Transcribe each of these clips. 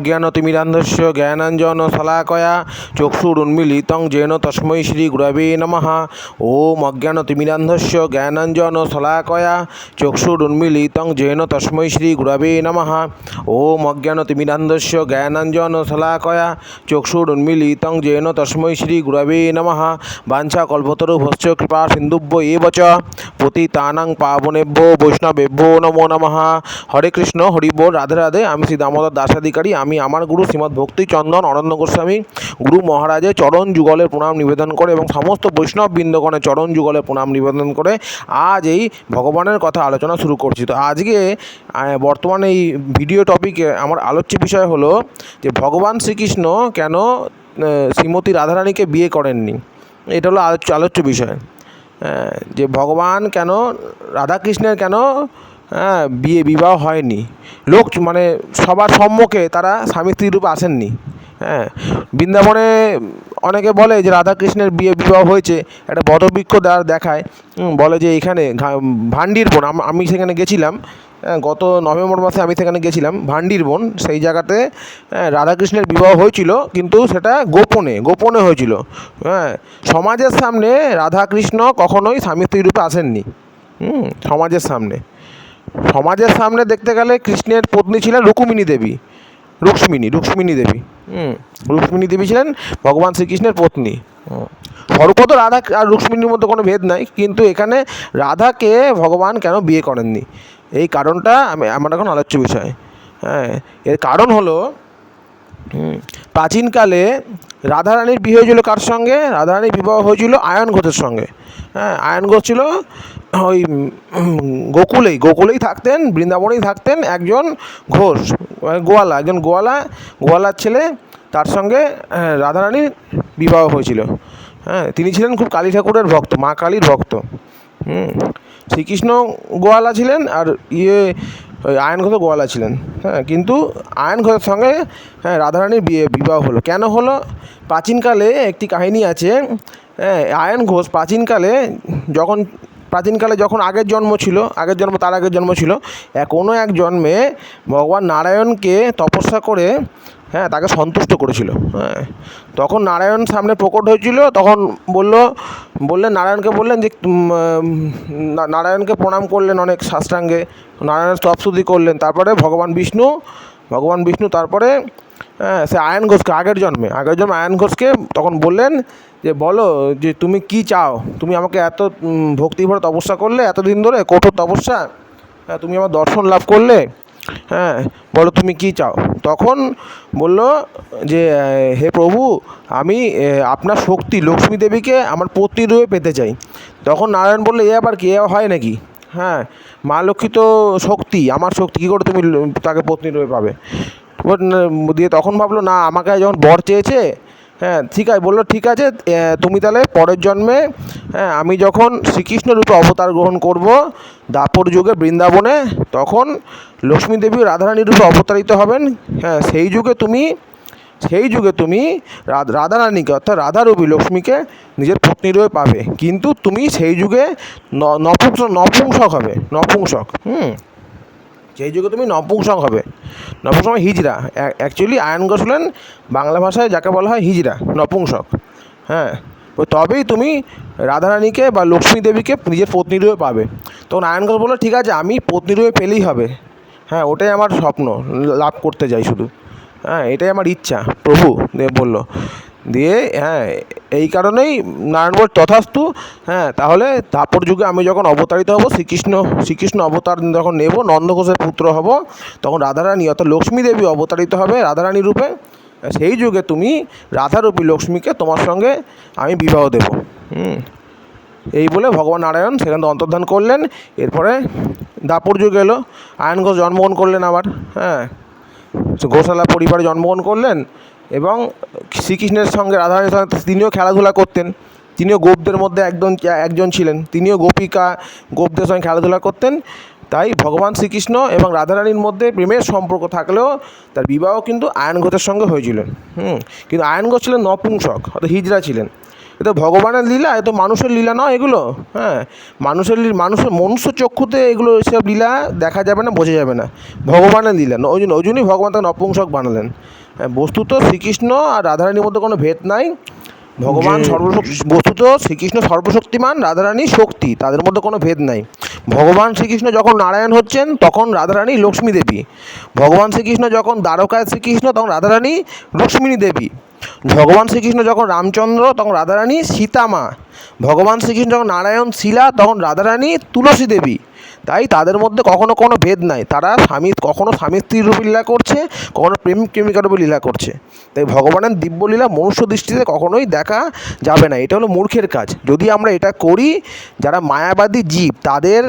অজ্ঞান অজ্ঞানতিমিরান্ধস্য জ্ঞানাঞ্জন শলাকয়া চক্ষুর চক্ষুরুন্মিলিতং জেন তস্মৈ শ্রী গুরবে নম। ওম অজ্ঞানতিমিরান্ধস্য জ্ঞানাঞ্জন শলাকয়া চক্ষুর চক্ষুরুন্মিলিতং জেন তস্মৈ শ্রী গুরবে নম। ওম অজ্ঞানতিমিরান্ধস্য জ্ঞানাঞ্জন শলাকয়া চক্ষুর চক্ষুরুন্মিলিতং জেন তস্মৈ শ্রী গুরবে নম। বাঞ্ছা কল্পতরু কল্পতরুভশ্চ কৃপা সিন্ধুভ্য এব চ। পতিতানাং পাবনেব্য বৈষ্ণবেব্য নমো নম। হরে কৃষ্ণ, হরিব, রাধে রাধে। আমি শ্রী দামোদর দাসাধিকারী, আমি আমার গুরু শ্রীমৎ ভক্তি চন্দন অনন্ত গোস্বামী, গুরু মহারাজের চরণ যুগলের প্রণাম নিবেদন করে এবং সমস্ত বৈষ্ণব বৃন্দগণের চরণ যুগলের প্রণাম নিবেদন করে আজ এই ভগবানের কথা আলোচনা শুরু করছি। তো আজকে বর্তমানে এই ভিডিও টপিকে আমার আলোচ্য বিষয় হলো যে ভগবান শ্রীকৃষ্ণ কেন শ্রীমতী রাধারানীকে বিয়ে করেননি? এটা হলো আলোচ্য আলোচ্য বিষয়। যে ভগবান কেন, রাধাকৃষ্ণের কেন হ্যাঁ বিয়ে বিবাহ হয়নি। লোক মানে সবার সম্মুখে তারা স্বামী স্ত্রী রূপে আসেননি। হ্যাঁ বৃন্দাবনে অনেকে বলে যে রাধাকৃষ্ণের বিয়ে বিবাহ হয়েছে একটা বটবৃক্ষ দ্বার দেখায়। বলে যে এখানে ভান্ডির বোন আমি সেখানে গেছিলাম হ্যাঁ, গত নভেম্বর মাসে আমি সেখানে গেছিলাম ভান্ডির বোন সেই জায়গাতে হ্যাঁ, রাধাকৃষ্ণের বিবাহ হয়েছিল কিন্তু সেটা গোপনে গোপনে হয়েছিল। হ্যাঁ সমাজের সামনে রাধাকৃষ্ণ কখনোই স্বামী স্ত্রী রূপে আসেননি। সমাজের সামনে। সমাজের সামনে দেখতে গেলে কৃষ্ণের পত্নী ছিলেন রুকুমিনী দেবী। রুক্মিণী রুক্মিণী দেবী। হুম। রুক্মিণী দেবী ছিলেন ভগবান শ্রীকৃষ্ণের পত্নী। সর্বত রাধা আর রুক্মিণীর মধ্যে কোনো ভেদ নাই কিন্তু এখানে রাধাকে ভগবান কেন বিয়ে করেননি? এই কারণটা আমি আমার এখন আলোচ্য বিষয়। হ্যাঁ এর কারণ হলো প্রাচীনকালে রাধারানীর বিয়ে হয়েছিল কার সঙ্গে? রাধারানীর বিবাহ হয়েছিল আয়ন ঘোষের সঙ্গে। হ্যাঁ আয়ন ঘোষ ছিল ওই গোকুলেই গোকুলেই থাকতেন বৃন্দাবনেই থাকতেন একজন ঘোষ মানে গোয়ালা একজন গোয়ালা গোয়ালার ছেলে তার সঙ্গে হ্যাঁ, রাধারানীর বিবাহ হয়েছিল। হ্যাঁ তিনি ছিলেন খুব কালী ঠাকুরের ভক্ত মা কালীর ভক্ত। হুম শ্রীকৃষ্ণ গোয়ালা ছিলেন আর ইয়ে ওই আয়ন ঘোষের গোয়ালা ছিলেন। হ্যাঁ কিন্তু আয়ন ঘোষের সঙ্গে হ্যাঁ রাধারানীর বিয়ে, বিবাহ হলো। কেন হলো? প্রাচীনকালে একটি কাহিনী আছে হ্যাঁ আয়ন ঘোষ প্রাচীনকালে যখন প্রাচীনকালে যখন আগের জন্ম ছিল, আগের জন্ম, তার আগের জন্ম ছিল কোনো এক জন্মে ভগবান নারায়ণকে তপস্যা করে হ্যাঁ তাকে সন্তুষ্ট করেছিল। হ্যাঁ। তখন নারায়ণ সামনে প্রকট হয়েছিল, তখন বলল বললেন নারায়ণকে বললেন যে নারায়ণকে প্রণাম করলেন অনেক সাষ্টাঙ্গে, নারায়ণের স্তবস্তুতি করলেন, তারপরে ভগবান বিষ্ণু ভগবান বিষ্ণু তারপরে হ্যাঁ সে আয়ন ঘোষকে, আগের জন্মে আগের জন্মে আয়ন ঘোষকে তখন বললেন যে, বলো যে, তুমি কি চাও? তুমি আমাকে এত ভক্তিভরে তপস্যা করলে, এতদিন ধরে কঠোর তপস্যা হ্যাঁ তুমি আমার দর্শন লাভ করলে হ্যাঁ বলো তুমি কি চাও? তখন বলল যে, হে প্রভু, আমি আপনার শক্তি লক্ষ্মী দেবীকে আমার পত্নী রূপে পেতে চাই। তখন নারায়ণ বলল, এ আবার কি? এ হয় নাকি? হ্যাঁ মা লক্ষ্মী তো শক্তি, আমার শক্তি, কী করে তুমি তাকে পত্নী রূপে পাবে দিয়ে তখন ভাবলো, না, আমাকে যখন বর চেয়েছে হ্যাঁ ঠিক আছে, বলল ঠিক আছে তুমি তাহলে পরের জন্মে হ্যাঁ আমি যখন শ্রীকৃষ্ণ রূপে অবতার গ্রহণ করব দাপর যুগে বৃন্দাবনে, তখন লক্ষ্মী দেবী রাধারানী রূপে অবতারিত হবেন। হ্যাঁ সেই যুগে তুমি, সেই যুগে তুমি রাধ- রাধারানীকে অর্থাৎ রাধারূপী লক্ষ্মীকে নিজের পত্নী রূপে পাবে। কিন্তু তুমি সেই যুগে ন- নপুংস নপুংসক হবে, নপুংসক, হুম। সেই যুগে তুমি নপুংসক হবে। নপুংসক হিজড়া। অ্যাকচুয়ালি আয়ন ঘোষ হলেন বাংলা ভাষায় যাকে বলা হয় হিজড়া নপুংসক হ্যাঁ তবেই তুমি রাধারানীকে বা লক্ষ্মী দেবীকে নিজের পত্নী রূপে পাবে। তখন আয়ন ঘোষ বলল, ঠিক আছে, আমি পত্নী রূপে পেলেই হবে। হ্যাঁ ওটাই আমার স্বপ্ন, লাভ করতে যাই শুধু। হ্যাঁ এটাই আমার ইচ্ছা। প্রভু দিয়ে বলল। দিয়ে হ্যাঁ এই কারণেই নারায়ণ বল তথাস্তু হ্যাঁ তাহলে তারপর যুগে আমি যখন অবতারিত হব, শ্রীকৃষ্ণ শ্রীকৃষ্ণ অবতার যখন নেব, নন্দঘোষের পুত্র হব, তখন রাধারানী অর্থাৎ লক্ষ্মী দেবী অবতারিত হবে রাধারানী রূপে। সেই যুগে তুমি রাধারূপী লক্ষ্মীকে তোমার সঙ্গে আমি বিবাহ দেব। হুম, এই বলে ভগবান নারায়ণ সেখান থেকে অন্তর্ধান করলেন। এরপরে দাপর যুগ এলো আয়ন ঘোষ জন্মগ্রহণ করলেন আবার হ্যাঁ ঘোষালা পরিবারে জন্মগ্রহণ করলেন। এবং শ্রীকৃষ্ণের সঙ্গে রাধারানীর সঙ্গে তিনিও খেলাধুলা করতেন। তিনিও গোপদের মধ্যে একজন একজন ছিলেন। তিনিও গোপিকা গোপদের সঙ্গে খেলাধুলা করতেন। তাই ভগবান শ্রীকৃষ্ণ এবং রাধারানীর মধ্যে প্রেমের সম্পর্ক থাকলেও তার বিবাহ কিন্তু আয়নঘোষের সঙ্গে হয়েছিল। হুম, কিন্তু আয়নঘোষ ছিলেন নপুংসক, অর্থাৎ হিজরা ছিলেন। এ তো ভগবানের লীলা এ তো মানুষের লীলা নয় এগুলো। হ্যাঁ মানুষের মানুষের মনুষ্য চক্ষুতে এগুলো এসব লীলা দেখা যাবে না বোঝা যাবে না। ভগবানের লীলা ওই জন্য ওই জন্যই ভগবান তাকে নপুংসক বানালেন। হ্যাঁ, বস্তুত শ্রীকৃষ্ণ আর রাধারানীর মধ্যে কোনো ভেদ নাই। ভগবান সর্বশক্তি বস্তুত শ্রীকৃষ্ণ সর্বশক্তিমান রাধারানী শক্তি তাদের মধ্যে কোনো ভেদ নাই। ভগবান শ্রীকৃষ্ণ যখন নারায়ণ হচ্ছেন তখন রাধারানী লক্ষ্মী দেবী। ভগবান শ্রীকৃষ্ণ যখন দ্বারকায় শ্রীকৃষ্ণ তখন রাধারানী লক্ষ্মিনী দেবী। ভগবান শ্রীকৃষ্ণ যখন রামচন্দ্র, তখন রাধারানী সীতামা ভগবান শ্রীকৃষ্ণ যখন নারায়ণ, শিলা, তখন রাধারানী, তুলসী দেবী। তাই তাদের মধ্যে কখনো কোনো ভেদ নাই। তারা স্বামী কখনো স্বামী স্ত্রীর রূপে লীলা করছে, কখনো প্রেমিক প্রেমিকার রূপে লীলা করছে। তাই ভগবানের দিব্যলীলা মনুষ্য দৃষ্টিতে কখনোই দেখা যাবে না। এটা হলো মূর্খের কাজ। যদি আমরা এটা করি, যারা মায়াবাদী জীব, তাদের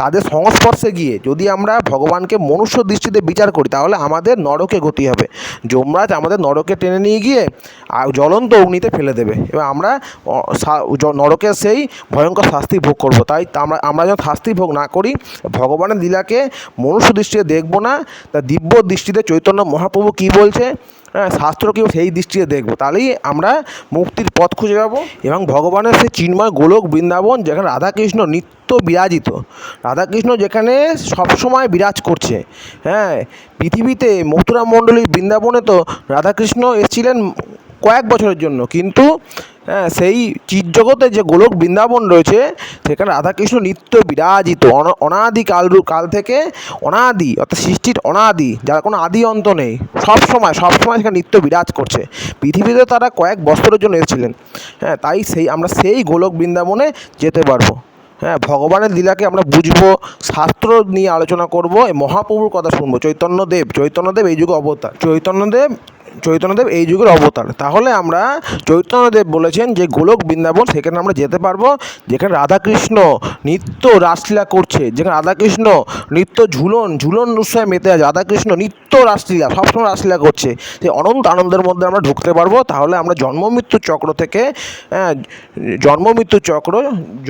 তাদের সংস্পর্শে গিয়ে যদি আমরা ভগবানকে মনুষ্য দৃষ্টিতে বিচার করি, তাহলে আমাদের নরকে গতি হবে। যমরাজ আমাদের নরকে টেনে নিয়ে গিয়ে জ্বলন্ত অগ্নিতে ফেলে দেবে। এবার আমরা নরকের সেই ভয়ঙ্কর শাস্তি ভোগ করব। তাই আমরা আমরা যখন শাস্তি ভোগ না করি, ভগবানের লীলাকে মনুষ্য দৃষ্টিতে দেখব না। তা দিব্য দৃষ্টিতে চৈতন্য মহাপ্রভু কী বলছে? হ্যাঁ শাস্ত্রকেও সেই দৃষ্টিতে দেখব। তাহলেই আমরা মুক্তির পথ খুঁজে পাবো এবং ভগবানের সে চিন্ময় গোলক বৃন্দাবন যেখানে রাধাকৃষ্ণ নিত্য বিরাজিত। রাধাকৃষ্ণ যেখানে সবসময় বিরাজ করছে। হ্যাঁ পৃথিবীতে মথুরা মণ্ডলী বৃন্দাবনে তো রাধাকৃষ্ণ এসেছিলেন কয়েক বছরের জন্য। কিন্তু হ্যাঁ সেই চিৎজগতে যে গোলক বৃন্দাবন রয়েছে, সেখানে রাধাকৃষ্ণ নিত্য বিরাজিত। অন- অনাদি কালরূপ কাল থেকে অনাদি, অর্থাৎ সৃষ্টির অনাদি, যার কোনো আদি অন্ত নেই। সব সময় সব সময় সেখানে নিত্য বিরাজ করছে। পৃথিবীতে তারা কয়েক বছরের জন্য এসেছিলেন। হ্যাঁ তাই সেই, আমরা সেই গোলক বৃন্দাবনে যেতে পারব। হ্যাঁ ভগবানের লীলাকে আমরা বুঝব, শাস্ত্র নিয়ে আলোচনা করব, এই মহাপ্রভুর কথা শুনব। চৈতন্যদেব চৈতন্যদেব এই যুগে অবতার, চৈতন্যদেব চৈতন্যদেব এই যুগের অবতার। তাহলে আমরা চৈতন্যদেব বলেছেন যে গোলক বৃন্দাবন সেখানে আমরা যেতে পারব, যেখানে রাধাকৃষ্ণ নিত্য রাসলীলা করছে, যেখানে রাধাকৃষ্ণ নিত্য ঝুলন ঝুলন উৎসবে মেতে আছে, রাধাকৃষ্ণ নিত্য রাসলীলা সবসময় রাসলীলা করছে। সেই অনন্ত আনন্দের মধ্যে আমরা ঢুকতে পারব। তাহলে আমরা জন্ম মৃত্যু চক্র থেকে হ্যাঁ, জন্ম মৃত্যু চক্র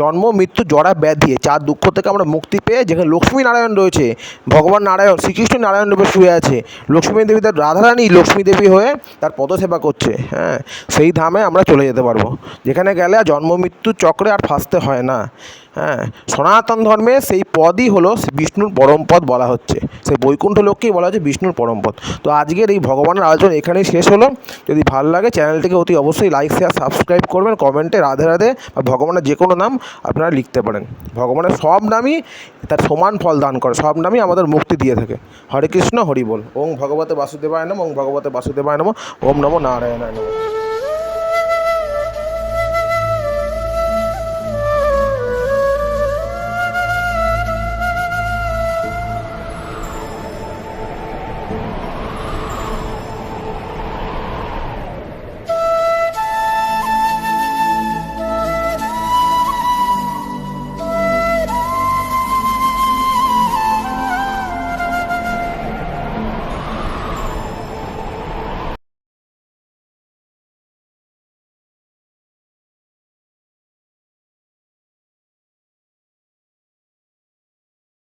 জন্ম মৃত্যু জড়া ব্যাধি চার দুঃখ থেকে আমরা মুক্তি পেয়ে যেখানে লক্ষ্মী নারায়ণ রয়েছে ভগবান নারায়ণ শ্রীকৃষ্ণ নারায়ণ রূপে শুয়ে আছে লক্ষ্মী দেবী তার রাধারানী লক্ষ্মী দেবী হয়ে তার পদসেবা করছে হ্যাঁ সেই ধামে আমরা চলে যেতে পারব। যেখানে গেলে জন্ম মৃত্যু চক্রে আর ফাঁসতে হয় না। হ্যাঁ সনাতন ধর্মে সেই পদই হলো বিষ্ণুর পরম পদ বলা হচ্ছে। সেই বৈকুণ্ঠ লোককেই বলা হচ্ছে বিষ্ণুর পরম পদ। তো আজকের এই ভগবানের আলোচনা এখানেই শেষ হলো। যদি ভালো লাগে চ্যানেলটিকে অতি অবশ্যই লাইক, শেয়ার, সাবস্ক্রাইব করবেন। কমেন্টে রাধে রাধে বা ভগবানের যে কোনো নাম আপনারা লিখতে পারেন। ভগবানের সব নামই তার সমান ফল দান করে, সব নামই আমাদের মুক্তি দিয়ে থাকে। হরে কৃষ্ণ, হরি বল। ওং ভগবতে বাসুদেবায় নম, ওং ভগবতে বাসুদেবায় নম, ওম নমো নারায়ণায় নম।